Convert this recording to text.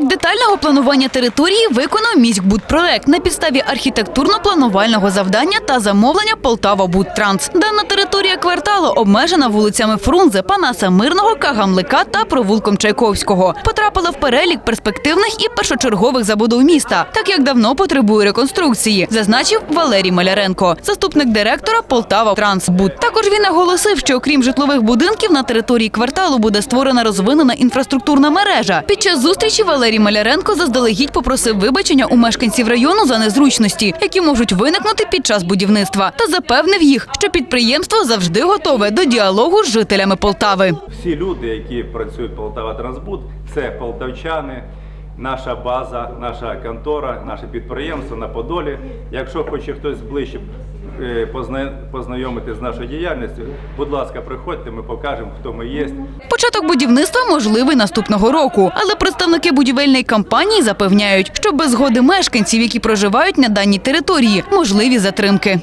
Проект детального планування території виконав міськбудпроект на підставі архітектурно-планувального завдання та замовлення Полтава Будтранс. Дана територія кварталу обмежена вулицями Фрунзе, Панаса Мирного, Кагамлика та провулком Чайковського. Потрапила в перелік перспективних і першочергових забудов міста, так як давно потребує реконструкції, зазначив Валерій Маляренко, заступник директора Полтава Трансбуд. Також він наголосив, що окрім житлових будинків на території кварталу буде створена розвинена інфраструктурна мережа. Під час зустрічі Валерій Маляренко заздалегідь попросив вибачення у мешканців району за незручності, які можуть виникнути під час будівництва, та запевнив їх, що підприємство завжди готове до діалогу з жителями Полтави. Всі люди, які працюють Полтава Трансбуд, це полтавчани, наша база, наша контора, наше підприємство на Подолі. Якщо хоче хтось ближче познайомити з нашою діяльністю, будь ласка, приходьте, ми покажемо, хто ми є. Початок будівництва можливий наступного року, але представники будівельної компанії запевняють, що без згоди мешканців, які проживають на даній території, можливі затримки.